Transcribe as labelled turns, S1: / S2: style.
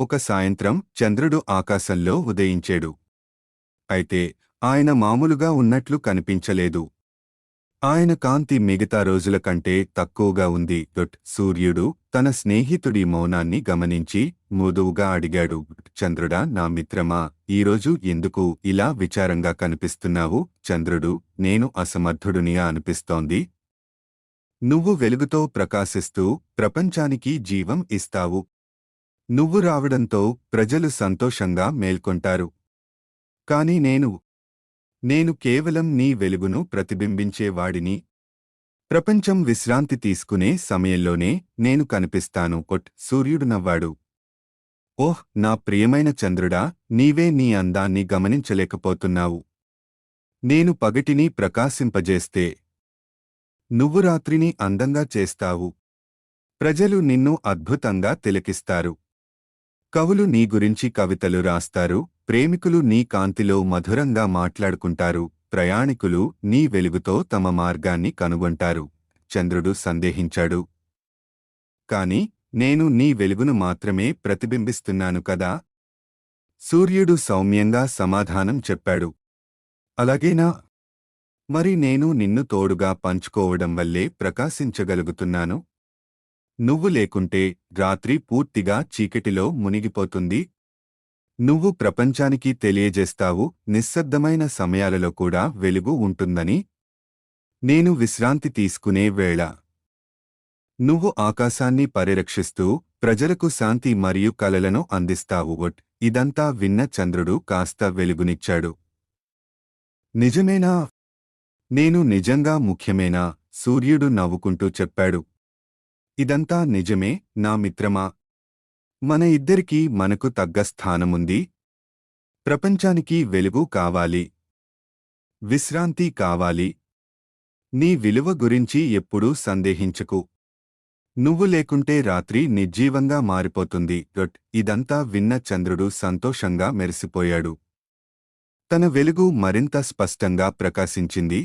S1: ఒక సాయంత్రం చంద్రుడు ఆకాశంలో ఉదయించాడు. అయితే ఆయన మామూలుగా ఉన్నట్లు కనిపించలేదు. ఆయన కాంతి మిగతా రోజుల కంటే తక్కువగా ఉంది. డొట్ సూర్యుడు తన స్నేహితుడి మౌనాన్ని గమనించి మృదువుగా అడిగాడు. చంద్రుడా నా మిత్రమా ఈరోజు ఎందుకు ఇలా విచారంగా కనిపిస్తున్నావు? చంద్రుడు నేను అసమర్థుడునిగా అనిపిస్తోంది. నువ్వు వెలుగుతో ప్రకాశిస్తూ ప్రపంచానికి జీవం ఇస్తావు. నువ్వు రావడంతో ప్రజలు సంతోషంగా మేల్కొంటారు. కాని నేను నేను కేవలం నీ వెలుగును ప్రతిబింబించేవాడిని ప్రపంచం విశ్రాంతి తీసుకునే సమయంలోనే నేను కనిపిస్తాను. కొట్ సూర్యుడు నవ్వాడు. ఓహ్ నా ప్రియమైన చంద్రుడా నీవే నీ అందాన్ని గమనించలేకపోతున్నావు. నేను పగటిని ప్రకాశింపజేస్తే నువ్వు రాత్రిని అందంగా చేస్తావు. ప్రజలు నిన్ను అద్భుతంగా తిలకిస్తారు. కవులు నీ గురించి కవితలు రాస్తారు ప్రేమికులు నీ కాంతిలో మధురంగా మాట్లాడుకుంటారు ప్రయాణికులు నీ వెలుగుతో తమ మార్గాన్ని కనుగొంటారు. చంద్రుడు సందేహించాడు. కాని నేను నీ వెలుగును మాత్రమే ప్రతిబింబిస్తున్నాను కదా? సూర్యుడు సౌమ్యంగా సమాధానం చెప్పాడు. అలాగేనా? మరి నేను నిన్ను తోడుగా పంచుకోవడం వల్లే ప్రకాశించగలుగుతున్నాను. నువ్వు లేకుంటే రాత్రి పూర్తిగా చీకటిలో మునిగిపోతుంది. నువ్వు ప్రపంచానికి తెలియజేస్తావు నిశ్శబ్దమైన సమయాలలో కూడా వెలుగు ఉంటుందని. నేను విశ్రాంతి తీసుకునే వేళ. నువ్వు ఆకాశాన్ని పరిరక్షిస్తూ ప్రజలకు శాంతి మరియు కలలను అందిస్తావు. ఒట్ ఇదంతా విన్న చంద్రుడు కాస్త వెలుగునిచ్చాడు. నిజమేనా? నేను నిజంగా ముఖ్యమేనా? సూర్యుడు నవ్వుకుంటూ చెప్పాడు. ఇదంతా నిజమే నా మిత్రమా? మన ఇద్దరికీ మనకు తగ్గ స్థానముంది. ప్రపంచానికి వెలుగు కావాలి. విశ్రాంతి కావాలి. నీ విలువ గురించి ఎప్పుడూ సందేహించకు. నువ్వు లేకుంటే రాత్రి నిర్జీవంగా మారిపోతుంది. డొట్ ఇదంతా విన్న చంద్రుడు సంతోషంగా మెరిసిపోయాడు. తన వెలుగు మరింత స్పష్టంగా ప్రకాశించింది.